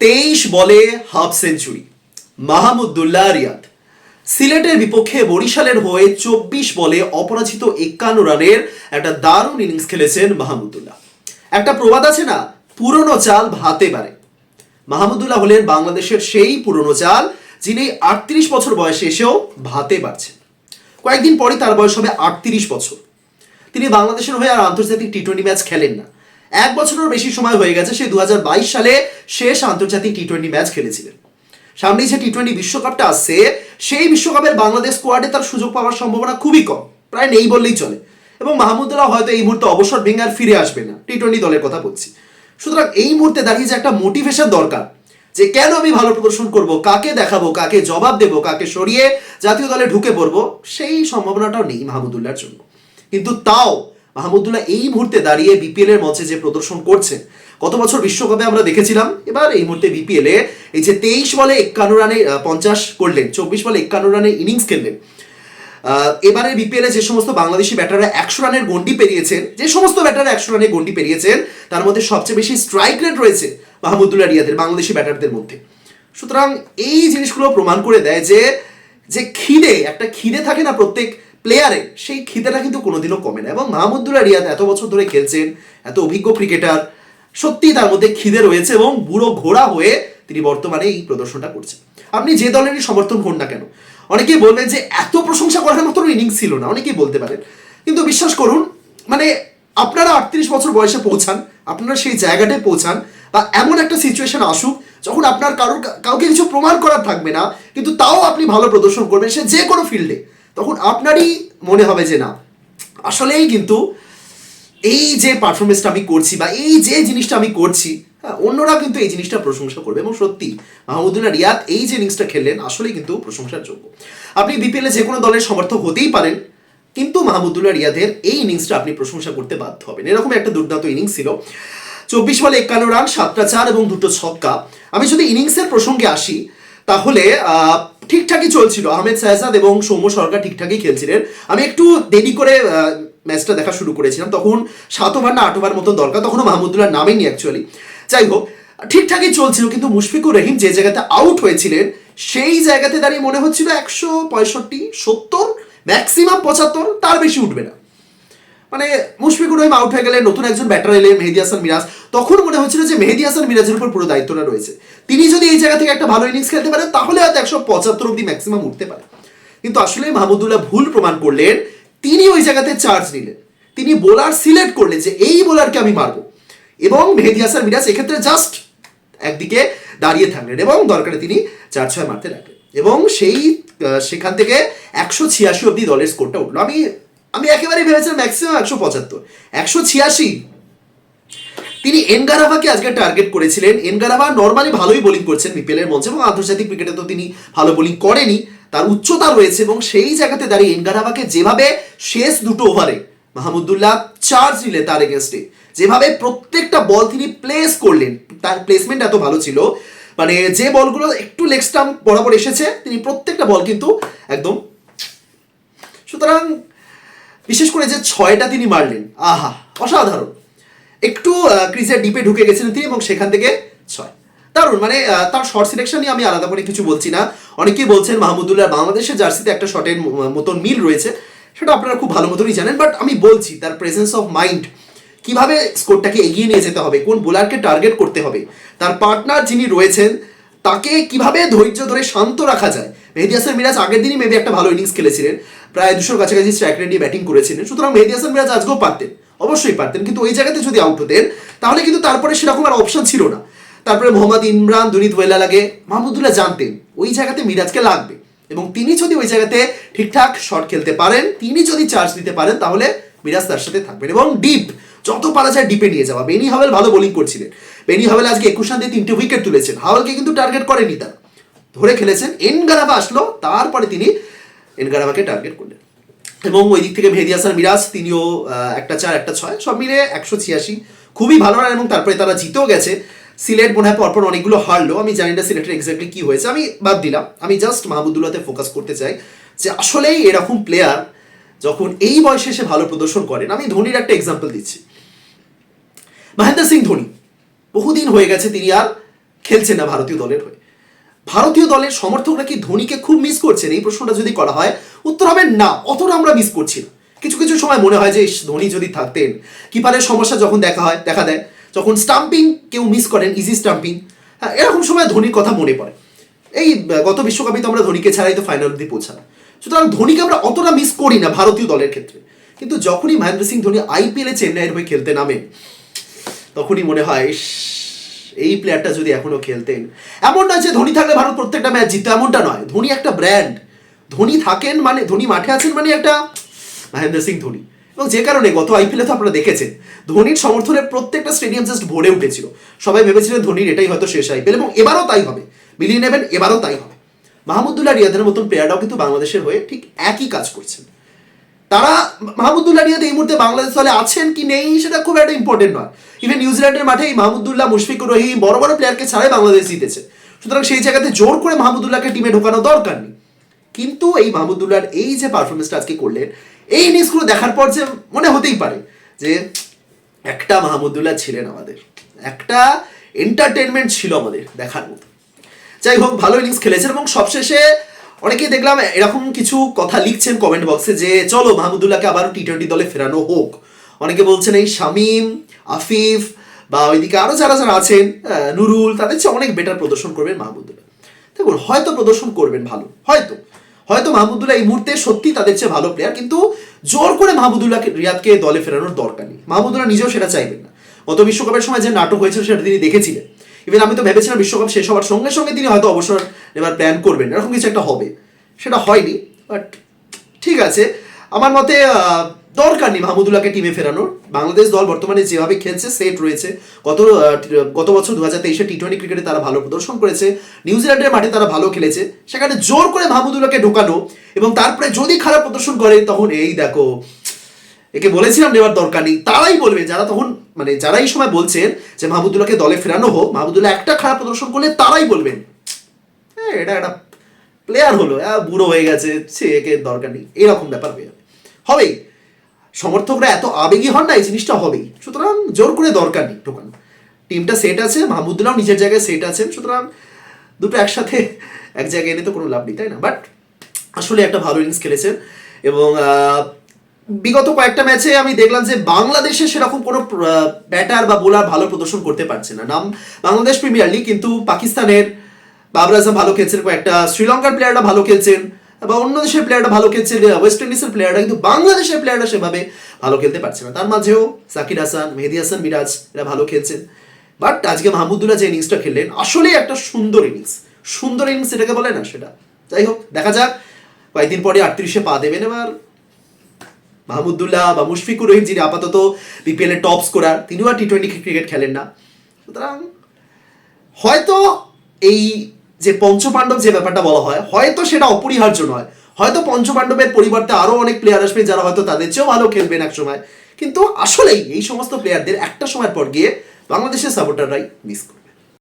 তেইশ বলে half century. Mahmudullah Riyad. সিলেটের বিপক্ষে বরিশালের হয়ে চব্বিশ বলে অপরাজিত একান্ন রানের একটা দারুণ ইনিংস খেলেছেন মাহমুদুল্লাহ। একটা প্রবাদ আছে না? পুরনো চাল ভাতে পারে মাহমুদুল্লাহ হলেন বাংলাদেশের সেই পুরনো চাল যিনি আটত্রিশ বছর বয়সে এসেও ভাতে পারছেন কয়েকদিন পরই তার বয়স হবে আটত্রিশ বছর। তিনি বাংলাদেশের হয়ে আর আন্তর্জাতিক টি টোয়েন্টি ম্যাচ খেলেন না। এক বছরের বেশি সময় হয়ে গেছে, সে দুহাজার বাইশ সালে শেষ আন্তর্জাতিক টি টোয়েন্টি ম্যাচ খেলেছিলেন। সামনেই যে টি টোয়েন্টি বিশ্বকাপটা আসছে, সেই বিশ্বকাপের বাংলাদেশ স্কোয়াডে তার সুযোগ পাওয়ার সম্ভাবনা খুবই কম, প্রায় নেই বললেই চলে। এবং মাহমুদুল্লাহ হয়তো এই মুহূর্তে অবসর ভেঙে আর ফিরে আসবে না টি টোয়েন্টি দলের কথা বলছি। সুতরাং এই মুহূর্তে দাঁড়িয়ে যে একটা মোটিভেশন দরকার, যে কেন আমি ভালো প্রদর্শন করব, কাকে দেখাবো, কাকে জবাব দেব, কাকে সরিয়ে জাতীয় দলে ঢুকে পড়ব, সেই সম্ভাবনাটাও নেই মাহমুদুল্লাহর জন্য। কিন্তু তাও মাহমুদুল্লাহ এই মুহূর্তে দাঁড়িয়ে বিপিএল এর মঞ্চে যে প্রদর্শন করছেন গত বছর বিশ্বকাপে আমরা দেখেছিলাম, এবার এই মুহূর্তে বিপিএল এ এই যে তেইশ বলে একান্ন রানে পঞ্চাশ করলেন, চব্বিশ বলে একান্ন রানে ইনিংস খেললেন। এবারে বিপিএল যে সমস্ত বাংলাদেশি ব্যাটাররা একশো রানের গন্ডি পেরিয়েছেন, যে সমস্ত ব্যাটাররা একশো রানের গন্ডি পেরিয়েছেন, তার মধ্যে সবচেয়ে বেশি স্ট্রাইক রেট রয়েছে মাহমুদুল্লাহ রিয়াদের, বাংলাদেশি ব্যাটারদের মধ্যে। সুতরাং এই জিনিসগুলো প্রমাণ করে দেয় যে যে খিদে, একটা খিদে থাকে না প্রত্যেক প্লেয়ারে সেই খিদেটা কিন্তু কোনোদিনও কমে না। এবং মাহমুদুল্লাহ রিয়াদ এত বছর ধরে খেলছেন, এত অভিজ্ঞ ক্রিকেটার সত্যিই তার মধ্যে খিদে রয়েছে এবং বুড়ো ঘোড়া হয়ে তিনি বর্তমানে এই প্রদর্শনটা করছেন। আপনি যে দলেরই সমর্থন হন না কেন, অনেকেই বলবেন যে এত প্রশংসা করার মতো ইনিংস ছিল না, অনেকেই বলতে পারেন। কিন্তু বিশ্বাস করুন মানে আপনারা আটত্রিশ বছর বয়সে পৌঁছান, আপনারা সেই জায়গাটায় পৌঁছান বা এমন একটা সিচুয়েশন আসুক যখন আপনার কারোর, কাউকে কিছু প্রমাণ করার থাকবে না, কিন্তু তাও আপনি ভালো প্রদর্শন করবেন সে যে কোনো ফিল্ডে তখন আপনারই মনে হবে যে না, আসলেই কিন্তু এই যে পারফরমেন্সটা আমি করছি বা এই যে জিনিসটা আমি করছি হ্যাঁ অন্যরা কিন্তু এই জিনিসটা প্রশংসা করবে এবং সত্যি মাহমুদুল্লাহ রিয়াদ এই যে ইনিংসটা খেললেন আসলেই কিন্তু প্রশংসার যোগ্য। আপনি বিপিএলে যে কোনো দলের সমর্থক হতেই পারেন, কিন্তু মাহমুদুল্লাহ রিয়াদের এই ইনিংসটা আপনি প্রশংসা করতে বাধ্য হবেন। এরকম একটা দুর্দান্ত ইনিংস ছিল। চব্বিশ বলে একান্ন রান, সাতটা চার এবং দুটো ছক্কা। আমি যদি ইনিংসের প্রসঙ্গে আসি, তাহলে ঠিকঠাকই চলছিল। আহমেদ সাহেজাদ এবং সৌম্য সরকার ঠিকঠাকই খেলছিলেন। আমি একটু দেরি করে ম্যাচটা দেখা শুরু করেছিলাম। তখন সাত ওভার না আট ওভার মতন দরকার। তখনও মাহমুদুল্লাহ নামেনি অ্যাকচুয়ালি যাই হোক, ঠিকঠাকই চলছিল কিন্তু মুশফিকুর রহিম যে জায়গাতে আউট হয়েছিলেন, সেই জায়গাতে দাঁড়িয়ে মনে হচ্ছিল একশো পঁয়ষট্টি, সত্তর ম্যাক্সিমাম পঁচাত্তর, তার বেশি উঠবে না। মানে মুশফিকুর রহিম আউট হয়ে গেলে নতুন একজন ব্যাটার এলে মেহেদি হাসান মিরাজ। তখন মনে হচ্ছিল যে মেহেদি হাসান মিরাজের উপর পুরো দায়িত্বটা রয়েছে। তিনি যদি এই জায়গা থেকে একটা ভালো ইনিংস খেলতে পারেন, তাহলে হয়তো একশো পঁচাত্তর অব্দি ম্যাক্সিমাম উঠতে পারে। কিন্তু আসলে মাহমুদুল্লাহ ভুল প্রমাণ করলেন, তিনি ওই জায়গাতে চার্জ নিলেন। তিনি বোলার সিলেক্ট করলেন যে এই বোলারকে আমি মারবো। এবং মেহেদি হাসান মিরাজ এক্ষেত্রে জাস্ট একদিকে দাঁড়িয়ে থাকলেন এবং দরকারে তিনি চার ছয় মারতে লাগলেন। এবং সেই সেখান থেকে একশো ছিয়াশি অব্দি দলের স্কোরটা উঠল। আমি আমি একেবারে ভেবেছিলাম ম্যাক্সিমাম একশো পঁচাত্তর। একশো ছিয়াশি। তিনি এনগারাভাকে আজকে টার্গেট করেছিলেন। এনগারাভা নর্মালি ভালোই বোলিং করছেন বিপিএল এর মঞ্চে এবং আন্তর্জাতিক ক্রিকেটে তো তিনি ভালো বোলিং করেনি। তার উচ্চতা রয়েছে এবং সেই জায়গাতে দাঁড়িয়ে এনগারাভাকে যেভাবে শেষ দুটো ওভারে মাহমুদুল্লাহ চার্জ নিলে তার এগেনস্টে যেভাবে প্রত্যেকটা বল তিনি প্লেস করলেন, তার প্লেসমেন্ট এত ভালো ছিল। মানে যে বলগুলো একটু লেগ স্টাম্প বরাবর এসেছে, তিনি প্রত্যেকটা বল কিন্তু একদম সুতরাং বিশেষ করে যে ছয়টা তিনি মারলেন। আহা, অসাধারণ। একটু ক্রিজের ডিপে ঢুকে গেছিলেন তিনি এবং সেখান থেকে ছয়। দারুণ মানে তার শর্ট সিলেকশন নিয়ে আমি আলাদা করে কিছু বলছি না। অনেকেই বলছেন মাহমুদুল্লাহ বাংলাদেশের জার্সিতে একটা শটের মতন মিল রয়েছে। সেটা আপনারা খুব ভালো মতনই জানেন বাট আমি বলছি তার প্রেজেন্স অফ মাইন্ড কীভাবে স্কোরটাকে এগিয়ে নিয়ে যেতে হবে, কোন বোলারকে টার্গেট করতে হবে, তার পার্টনার যিনি রয়েছেন, তাকে কীভাবে ধৈর্য ধরে শান্ত রাখা যায়? মেহেদি হাসান মিরাজ আগের দিনই মেবি একটা ভালো ইনিংস খেলেছিলেন। প্রায় দুশোর কাছাকাছি স্ট্রাইক রেট দিয়ে ব্যাটিং করেছিলেন। সুতরাং মেহেদি হাসান মিরাজ আজকেও পারতেন। অবশ্যই পারতেন, কিন্তু ওই জায়গাতে যদি আউট হতেন, তাহলে কিন্তু তারপরে সেরকম আর অপশন ছিল না। তারপরে মোহাম্মদ ইমরান, দুনিত ওয়েলা লাগে মাহমুদুল্লাহ জানতেন, ওই জায়গাতে মিরাজকে লাগবে। এবং তিনি যদি ওই জায়গাতে ঠিকঠাক শট খেলতে পারেন, তিনি যদি চার্জ দিতে পারেন, তাহলে মিরাজ তার সাথে থাকবেন। এবং ডিপ যত পারা যায় ডিপে নিয়ে যাওয়া। বেনি হাওয়েল ভালো বোলিং করছিলেন। বেনি হাওয়েল আজকে একুশ রান দিয়ে তিনটে উইকেট তুলেছেন। হাওয়েলকে কিন্তু টার্গেট করেনি তার। ধরে খেলেছেন, এনগারাবা আসলো, তারপরে তিনি এনগারাবাকে টার্গেট করলেন। এবং ওই দিক থেকে মেহেদি হাসান, মিরাজ, তিনিও একটা চার, একটা ছয়, সব মিলে একশো ছিয়াশি। খুবই ভালো রান এবং তারপরে তারা জিতেও গেছে। সিলেট মনে হয় পরপর অনেকগুলো হারলো। আমি জানি না সিলেটের এক্স্যাক্টলি কী হয়েছে। আমি বাদ দিলাম। আমি জাস্ট মাহমুদুল্লাহতে ফোকাস করতে চাই যে আসলেই এরকম প্লেয়ার যখন এই বয়সে এসে ভালো প্রদর্শন করেন, আমি ধোনির একটা এক্সাম্পল দিচ্ছি। মহেন্দ্র সিং ধোনি, বহুদিন হয়ে গেছে তিনি আর খেলছে না ভারতীয় দলের হয়ে। ভারতীয় দলের সমর্থকরা কি ধোনিকে খুব মিস করছেন? এই প্রশ্নটা যদি করা হয়, উত্তর হবে না, অতটা আমরা মিস করছি না। কিছু কিছু সময় মনে হয় যে ধোনি যদি থাকতেন কিপারের সমস্যা যখন দেখা হয়, দেখা দেয়, যখন স্টাম্পিং কেউ মিস করেন ইজি স্টাম্পিং হ্যাঁ এরকম সময় ধোনির কথা মনে পড়ে। এই গত বিশ্বকাপে তো আমরা ধোনিকে ছাড়াই তো ফাইনাল অব্দি পৌঁছালাম। সুতরাং ধোনিকে আমরা অতটা মিস করি না ভারতীয় দলের ক্ষেত্রে। কিন্তু যখনই মহেন্দ্র সিং ধোনি আইপিএলে চেন্নাইয়ের হয়ে খেলতে নামে, তখনই মনে হয় এই প্লেয়ারটা যদি এখনও খেলতেন এমন নয় যে ধোনি থাকলে ভারত প্রত্যেকটা ম্যাচ জিততো, এমনটা নয়। ধোনি একটা ব্র্যান্ড ধোনি থাকেন মানে ধোনি মাঠে আছেন মানে একটা মহেন্দ্র সিং ধোনি। এবং যে কারণে গত আইপিএলে তো আপনারা দেখেছেন, ধোনির সমর্থনে প্রত্যেকটা স্টেডিয়াম জাস্ট ভরে উঠেছিল। সবাই ভেবেছিলেন ধোনির এটাই হয়তো শেষ আইপিএল এবং এবারও তাই হবে। মিলিয়ে নেবেন, এবারও তাই হবে। মাহমুদুল্লাহ রিয়াদের মতন প্লেয়াররাও কিন্তু বাংলাদেশের হয়ে ঠিক একই কাজ করছেন। তারা মাহমুদুল্লাহ রিয়াদ এই মুহূর্তে বাংলাদেশ দলে আছেন কি নেই সেটা খুব একটা ইম্পর্টেন্ট নয়। ইভেন নিউজিল্যান্ডের মাঠে এই মাহমুদুল্লাহ মুশফিকুর রহিম বড় বড় প্লেয়ারকে ছাড়াই বাংলাদেশ জিতেছে। সুতরাং সেই জায়গাতে জোর করে মাহমুদুল্লাহকে টিমে ঢোকানো দরকার নেই। কিন্তু এই মাহমুদুল্লাহর এই যে পারফরমেন্সটা আজকে করলেন, এই ইনিংসগুলো দেখার পর যে মনে হতেই পারে যে একটা মাহমুদুল্লাহ ছিলেন আমাদের। একটা এন্টারটেনমেন্ট ছিল আমাদের দেখার মতো। যাই হোক, ভালো ইনিংস খেলেছেন এবং সবশেষে অনেকেই দেখলাম এরকম কিছু কথা লিখছেন কমেন্ট বক্সে যে, চলো মাহমুদুল্লাহকে আবারও টি টোয়েন্টি দলে ফেরানো হোক। অনেকে বলছেন এই শামিম, আফিফ বা ওইদিকে আরও যারা যারা আছেন নুরুল, তাদের চেয়ে অনেক বেটার প্রদর্শন করবেন মাহমুদুল্লাহ। দেখুন, হয়তো প্রদর্শন করবেন ভালো, হয়তো। হয়তো মাহমুদুল্লাহ এই মুহূর্তে সত্যি তাদের চেয়ে ভালো প্লেয়ার কিন্তু জোর করে মাহমুদুল্লাহকে রিয়াদকে দলে ফেরানোর দরকার নেই। মাহমুদুল্লাহ নিজেও সেটা চাইবেন না। গত বিশ্বকাপের সময় যে নাটক হয়েছিল সেটা তিনি দেখেছিলেন। ইভেন আমি তো ভেবেছিলাম বিশ্বকাপ শেষ হওয়ার সঙ্গে সঙ্গে তিনি হয়তো অবসর এবার প্ল্যান করবেন। এরকম কিছু একটা হবে। সেটা হয়নি বাট ঠিক আছে। আমার মতে দরকার নেই মাহমুদুল্লাহকে টিমে ফেরানোর। বাংলাদেশ দল বর্তমানে যেভাবে খেলছে সেট রয়েছে। গত গত বছর দু হাজার তেইশে টি টোয়েন্টি ক্রিকেটে তারা ভালো প্রদর্শন করেছে। নিউজিল্যান্ডের মাঠে তারা ভালো খেলেছে। সেখানে জোর করে মাহমুদুল্লাহকে ঢোকানো এবং তারপরে যদি খারাপ প্রদর্শন করে, তখন এই দেখো, একে বলেছিলাম নেওয়ার দরকার নেই। তারাই বলবে, যারা তখন মানে যারা এই সময় বলছেন যে মাহমুদুল্লাহকে দলে ফেরানো হোক, মাহমুদুল্লাহ একটা খারাপ প্রদর্শন করলে তারাই বলবেন। এটা একটা প্লেয়ার হলো বুড়ো হয়ে গেছে, সে একে দরকার নেই, এরকম ব্যাপার হয়ে যাবে। হবেই। সমর্থকরা এত আবেগী হন না, এই জিনিসটা হবেই। সুতরাং জোর করে দরকার নেই ঢোকানো টিমটা সেট আছে মাহমুদুল্লাহ নিজের জায়গায় সেট আছেন, সুতরাং দুটো একসাথে এক জায়গায় এনে তো কোনো লাভ নেই, তাই না? বাট আসলে একটা ভালো ইনিংস খেলেছেন এবং বিগত কয়েকটা ম্যাচে আমি দেখলাম যে বাংলাদেশে সেরকম কোনো ব্যাটার বা বোলার ভালো প্রদর্শন করতে পারছে না। নাম বাংলাদেশ প্রিমিয়ার লিগ কিন্তু পাকিস্তানের বাবর আজম ভালো খেলছেন কয়েকটা শ্রীলঙ্কার প্লেয়াররা ভালো খেলছেন, বা অন্য দেশের প্লেয়াররা ভালো খেলছেন ওয়েস্ট ইন্ডিজের প্লেয়াররা কিন্তু বাংলাদেশের প্লেয়াররা সেভাবে ভালো খেলতে পারছে না। তার মাঝেও সাকির হাসান, মেহেদি হাসান মিরাজ এরা ভালো খেলছেন। বাট আজকে মাহমুদুল্লাহ যে ইনিংসটা খেললেন, আসলেই একটা সুন্দর ইনিংস সুন্দর ইনিংস এটাকে বলে না সেটা। যাই হোক, দেখা যাক। কয়েকদিন পরে আটত্রিশে পা দেবেন এবার। মাহমুদুল্লাহ বা মুশফিকুর রহিম, যিনি আপাতত বিপিএল এর টপ স্কোরার তিনিও আর টি টোয়েন্টি ক্রিকেট খেলেন না। সুতরাং হয়তো এই যে পঞ্চপাণ্ডব যে ব্যাপারটা বলা হয়, হয়তো সেটা অপরিহার্য নয়। হয়তো পঞ্চপাণ্ডবের পরিবর্তে আরও অনেক প্লেয়ার আসবে যারা হয়তো তাদের চেয়েও ভালো খেলবেন এক সময় কিন্তু আসলেই এই সমস্ত প্লেয়ারদের একটা সময় পর গিয়ে বাংলাদেশের সাপোর্টাররাই মিস করে।